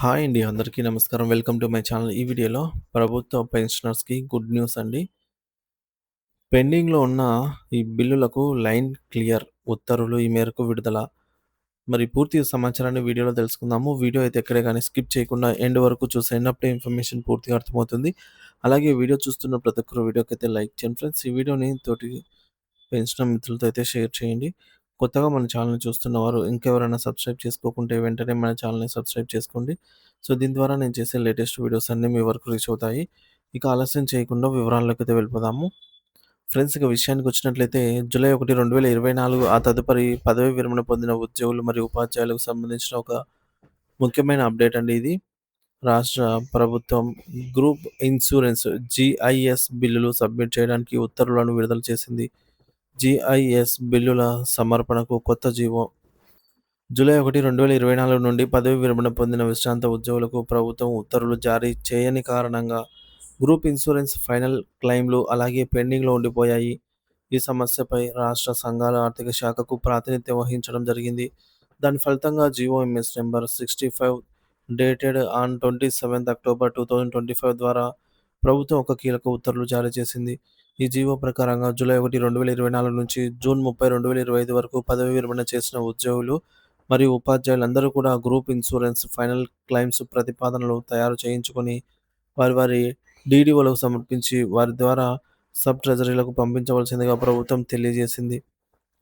Hi అండి. అందరికీ నమస్కారం. Welcome to my channel. ఈ వీడియోలో ప్రభుత్వ పెన్షనర్స్‌కి గుడ్ న్యూస్ అండి. పెండింగ్‌లో ఉన్న ఈ బిల్లులకు లైన్ క్లియర్ ఉత్తర్వులు ఈ మేరకు విడుదల. మరి పూర్తి సమాచారాన్ని వీడియోలో తెలుసుకుందాము. వీడియో అయితే ఎక్కడే కానీ స్కిప్ చేయకుండా ఎండ్ వరకు చూసేయండి. అప్పుడే ఇన్ఫర్మేషన్ పూర్తిగా అర్థమవుతుంది. అలాగే వీడియో చూస్తున్న ప్రతి ఒక్కరు వీడియోకైతే లైక్ చేయండి ఫ్రెండ్స్. ఈ వీడియోని తోటి పెన్షనర్ మిత్రులతో అయితే షేర్ చేయండి. కొత్తగా మన ఛానల్‌ని చూస్తున్నవారు ఇంకెవరైనా సబ్స్క్రైబ్ చేసుకోకుంటే వెంటనే మన ఛానల్‌ని సబ్స్క్రైబ్ చేసుకోండి. సో, దీని ద్వారా నేను చేసే లేటెస్ట్ వీడియోస్ అన్నీ మీ వరకు రీచ్ అవుతాయి. ఇక ఆలస్యం చేయకుండా వివరాల్లోకైతే వెళ్ళిపోదాము. ఫ్రెండ్స్ ఇక విషయానికి వచ్చినట్లయితే జూలై 1, 2024 ఆ తదుపరి పదవీ విరమణ పొందిన ఉద్యోగులు మరియు ఉపాధ్యాయులకు సంబంధించిన ఒక ముఖ్యమైన అప్డేట్ అండి ఇది. రాష్ట్ర ప్రభుత్వం గ్రూప్ ఇన్సూరెన్స్ జిఐఎస్ బిల్లులు సబ్మిట్ చేయడానికి ఉత్తర్వులను విడుదల చేసింది. జిఐఎస్ బిల్లుల సమర్పణకు కొత్త జీవో జూలై 1, 2024 నుండి పదవీ విరమణ పొందిన విశ్రాంత ఉద్యోగులకు ప్రభుత్వం ఉత్తర్వులు జారీ చేయని కారణంగా గ్రూప్ ఇన్సూరెన్స్ ఫైనల్ క్లెయిమ్‌లు అలాగే పెండింగ్‌లో ఉండిపోయాయి. ఈ సమస్యపై రాష్ట్ర సంఘాల ఆర్థిక శాఖకు ప్రాతినిధ్యం వహించడం జరిగింది. దాని ఫలితంగా GOMS number sixty five dated on 27థ్ October 2025 ద్వారా ప్రభుత్వం ఒక కీలక ఉత్తర్వులు జారీ చేసింది. ఈ జీవో ప్రకారంగా జూలై 1, 2024 నుంచి జూన్ 30, 2025 వరకు పదవీ విరమణ చేసిన ఉద్యోగులు మరియు ఉపాధ్యాయులందరూ కూడా గ్రూప్ ఇన్సూరెన్స్ ఫైనల్ క్లైమ్స్ ప్రతిపాదనలు తయారు చేయించుకొని వారి వారి డీడీఓలకు సమర్పించి వారి ద్వారా సబ్ ట్రెజరీలకు పంపించవలసిందిగా ప్రభుత్వం తెలియజేసింది.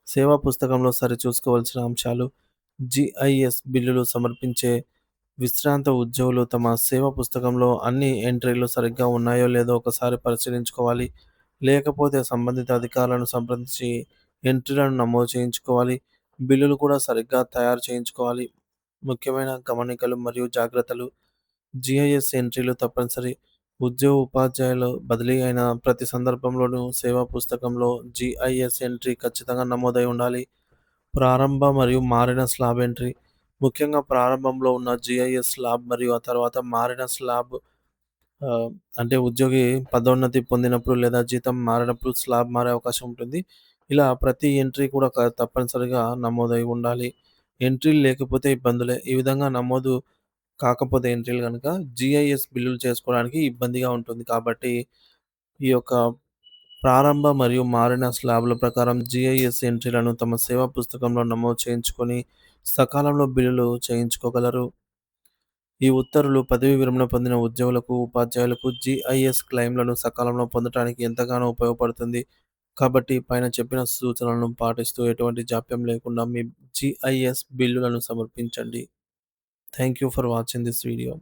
సేవా పుస్తకంలో సరిచూసుకోవాల్సిన అంశాలు జిఐఎస్ బిల్లులు సమర్పించే విశ్రాంత ఉద్యోగులు తమ సేవా పుస్తకంలో అన్ని ఎంట్రీలు సరిగ్గా ఉన్నాయో లేదో ఒకసారి పరిశీలించుకోవాలి. లేకపోతే సంబంధిత అధికారులను సంప్రదించి ఎంట్రీలను నమోదు చేయించుకోవాలి. బిల్లులు కూడా సరిగ్గా తయారు చేయించుకోవాలి. ముఖ్యమైన గమనికలు మరియు జాగ్రత్తలు జిఐఎస్ ఎంట్రీలు తప్పనిసరి. ఉద్యోగ ఉపాధ్యాయులు బదిలీ అయిన ప్రతి సందర్భంలోనూ సేవా పుస్తకంలో జిఐఎస్ ఎంట్రీ ఖచ్చితంగా నమోదై ఉండాలి. ప్రారంభ మరియు మారిన స్లాబ్ ఎంట్రీ ముఖ్యంగా ప్రారంభంలో ఉన్న జిఐఎస్ స్లాబ్ మరియు ఆ తర్వాత మారిన స్లాబ్ ఆహ్, అంటే ఉద్యోగి పదోన్నతి పొందినప్పుడు లేదా జీతం మారినప్పుడు స్లాబ్ మారే అవకాశం ఉంటుంది. ఇలా ప్రతి ఎంట్రీ కూడా క తప్పనిసరిగా నమోదై ఉండాలి. ఎంట్రీలు లేకపోతే ఇబ్బందులే. ఈ విధంగా నమోదు కాకపోతే ఎంట్రీలు గనుక జీఐఎస్ బిల్లులు చేసుకోవడానికి ఇబ్బందిగా ఉంటుంది. కాబట్టి ఈ యొక్క ప్రారంభ మరియు మారిన స్లాబ్‌ల ప్రకారం జీఐఎస్ ఎంట్రీలను తమ సేవా పుస్తకంలో నమోదు చేయించుకొని సకాలంలో బిల్లులు చేయించుకోగలరు. ఈ ఉత్తర్వులు పదవీ విరమణ పొందిన ఉద్యోగులకు, ఉపాధ్యాయులకు జిఐఎస్ క్లెయిమ్‌లను సకాలంలో పొందటానికి ఎంతగానో ఉపయోగపడుతుంది. కాబట్టి పైన చెప్పిన సూచనలను పాటిస్తూ ఎటువంటి జాప్యం లేకుండా మీ జిఐఎస్ బిల్లులను సమర్పించండి. Thank you for watching this video.